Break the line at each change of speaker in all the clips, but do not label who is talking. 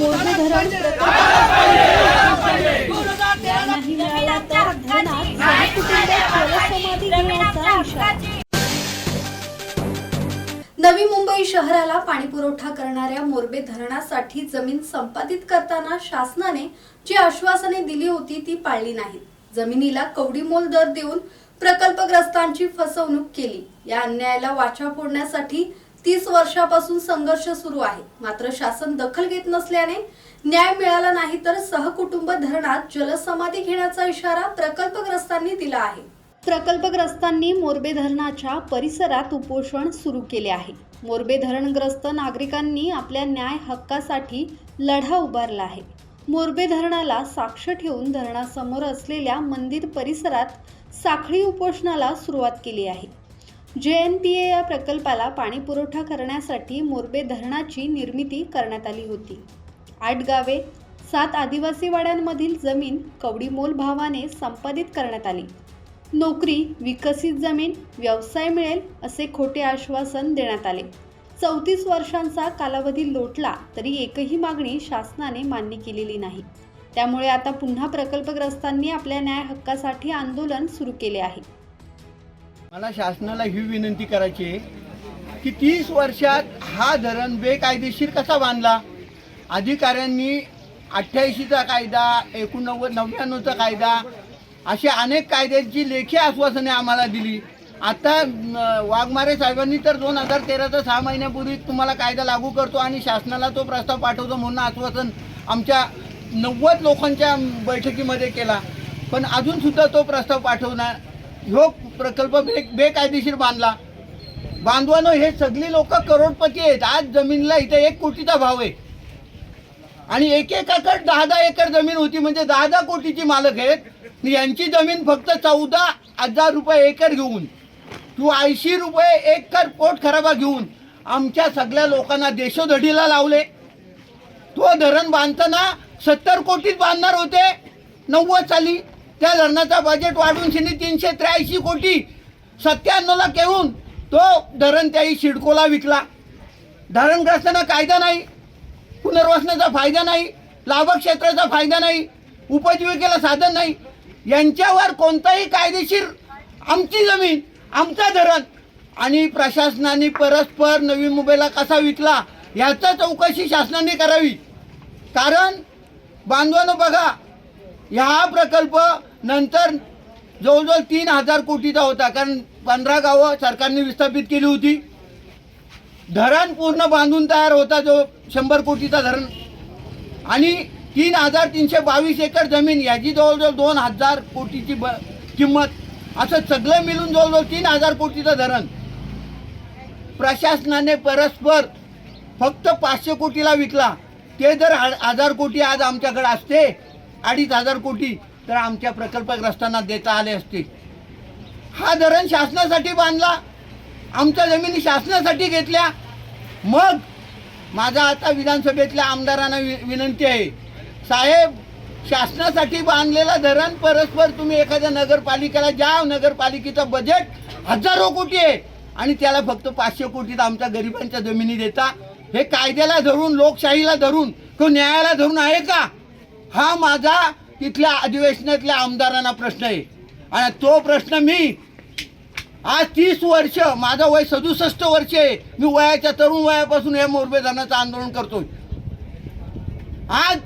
धरण नाही मिळाला तर धरणात जलसमाधी घेण्याचा इशारा
नवी मुंबई शहराला पाणीपुरवठा करणाऱ्या मोरबे धरणासाठी जमीन संपादित करताना शासनाने जी आश्वासने दिली होती ती पाळली नाहीत. जमिनीला कवडीमोल दर देऊन प्रकल्पग्रस्तांची फसवणूक केली. या अन्यायाला वाचा फोडण्यासाठी तीस वर्षापासून संघर्ष सुरू आहे. मात्र शासन दखल घेत नसल्याने न्याय मिळाला नाही तर सहकुटुंब धरणात जलसमाधी घेण्याचा इशारा प्रकल्पग्रस्तांनी दिला आहे. प्रकल्पग्रस्तांनी मोरबे धरणाच्या परिसरात उपोषण सुरू केले आहे. मोरबे धरणग्रस्त नागरिकांनी आपल्या न्याय हक्कासाठी लढा उभारला आहे. मोरबे धरणाला साक्ष ठेवून धरणासमोर असलेल्या मंदिर परिसरात साखळी उपोषणाला सुरुवात केली आहे. जे एन पी ए या प्रकल्पाला पाणी पुरवठा करण्यासाठी मोरबे धरणाची निर्मिती करण्यात आली होती. आठ गावे सात आदिवासी वाड्यांमधील जमीन कवडीमोल भावाने संपादित करण्यात आली. नोकरी विकसित जमीन व्यवसाय मिळेल असे खोटे आश्वासन देण्यात आले. चौतीस वर्षांचा कालावधी लोटला तरी एकही मागणी शासनाने मान्य केलेली नाही. त्यामुळे आता पुन्हा प्रकल्पग्रस्तांनी आपल्या न्याय हक्कासाठी आंदोलन सुरू केले आहे.
मला शासनाला ही विनंती करायची आहे की तीस वर्षात हा धरण बेकायदेशीर कसा बांधला? अधिकाऱ्यांनी अठ्ठ्याऐंशीचा कायदा एकोणनव्वद नव्याण्णवचा कायदा अशा अनेक कायद्यांची लेखी आश्वासने आम्हाला दिली. आता वाघमारे साहेबांनी तर दोन हजार तेराचा सहा महिन्यापूर्वी तुम्हाला कायदा लागू करतो आणि शासनाला तो प्रस्ताव पाठवतो म्हणून आश्वासन आमच्या नव्वद लोकांच्या बैठकीमध्ये केला. पण अजूनसुद्धा तो प्रस्ताव पाठवणार ह्यो प्रकल्प बे बेकायदेशीर बांधला. बांधवानं हे सगळी लोक करोडपती आहेत. आज जमीनला इथे एक कोटीचा भाव आहे. आणि एक दहा दहा एकर जमीन होती म्हणजे दहा दहा कोटीची मालक आहेत. यांची जमीन फक्त चौदा हजार रुपये एकर घेऊन. तू ऐंशी रुपये एकर पोट खराबा घेऊन आमच्या सगळ्या लोकांना देशोधडीला लावले. तो धरण बांधताना सत्तर कोटीत बांधणार होते. नव्वद साली. त्या धरणाचा बजेट वाढून शिनी तीनशे त्र्याऐंशी कोटी सत्त्याण्णवला घेऊन तो धरण त्याही सिडकोला विकला. धरणग्रस्तांना कायदा नाही पुनर्वसनाचा फायदा नाही लाभक्षेत्राचा फायदा नाही उपजीविकेला साधन नाही. यांच्यावर कोणताही कायदेशीर आमची जमीन आमचा धरण आणि प्रशासनाने परस्पर नवी मुंबईला कसा विकला याचा चौकशी शासनाने करावी. कारण बांधवानं बघा ह्या प्रकल्प नंतर जवळजवळ तीन हजार कोटीचा होता कारण पंधरा गावं सरकारने विस्थापित केली होती. धरण पूर्ण बांधून तयार होता जो शंभर कोटीचा धरण. आणि तीन हजार तीनशे बावीस एकर जमीन याची जवळजवळ दोन हजार कोटीची ब किंमत. असं सगळं मिळून जवळजवळ तीन हजार कोटीचं धरण. प्रशासनाने परस्पर फक्त पाचशे कोटीला विकला. ते जर हजार कोटी आज आमच्याकडे असते अडीच हजार कोटी तर आमच्या प्रकल्पग्रस्तांना देता आले असते हा धरण शासनासाठी बांधला आमच्या जमिनी शासनासाठी घेतल्या. मग माझा आता विधानसभेतल्या आमदारांना वि विनंती आहे साहेब शासनासाठी बांधलेला धरण परस्पर तुम्ही एखाद्या नगरपालिकेला ज्या नगरपालिकेचं बजेट हजारो कोटी आहे आणि त्याला फक्त पाचशे कोटीत आमच्या गरिबांच्या जमिनी देता. हे कायद्याला धरून लोकशाहीला धरून तो न्यायाला धरून आहे का? हा माझा तिथल्या अधिवेशनातल्या आमदारांना प्रश्न आहे. आणि तो प्रश्न मी आज तीस वर्ष माझं वय सदुसष्ट वर्ष आहे. मी वयाच्या तरुण वयापासून या मोरबे आंदोलन करतोय. आज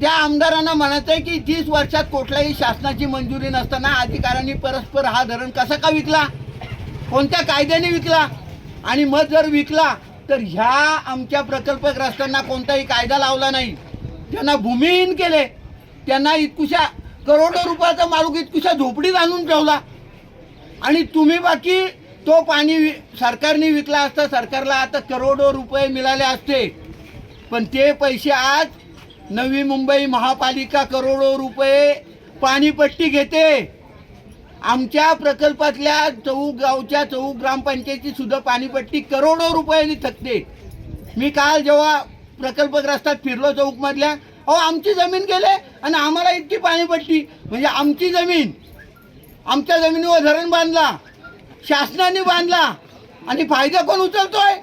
त्या आमदारांना म्हणायचं आहे की तीस वर्षात कुठल्याही शासनाची मंजुरी नसताना अधिकाऱ्यांनी परस्पर हा धरण कसा का विकला? कोणत्या कायद्याने विकला? आणि मग जर विकला तर ह्या आमच्या प्रकल्पग्रस्तांना कोणताही कायदा लावला नाही. त्यांना भूमिहीन केले. त्यांना इतकुशा करोडो रुपयाचा मालूक इतकुशा झोपडीत आणून ठेवला. आणि तुम्ही बाकी तो पाणी वि- सरकारने विकला असता सरकारला आता करोडो रुपये मिळाले असते. पण ते पैसे आज नवी मुंबई महापालिका करोडो रुपये पाणीपट्टी घेते. आमच्या प्रकल्पातल्या चौक गावच्या चौक ग्रामपंचायती सुद्धा पाणीपट्टी करोडो रुपयांनी थकते. मी काल जेव्हा प्रकल्पग्रस्तात फिरलो चौकमधल्या अहो आमची जमीन गेले आणि आम्हाला इतकी पाणी पडली. म्हणजे आमची जमीन आमच्या जमिनीवर धरण बांधला शासनाने बांधला आणि फायदा कोण उचलतोय?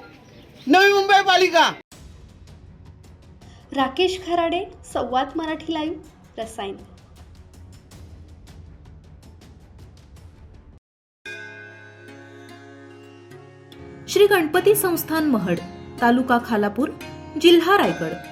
नवी मुंबई पालिका.
राकेश खराडे संवाद मराठी लाईव्ह रसायन
श्री गणपती संस्थान महड तालुका खालापूर जिल्हा रायगड.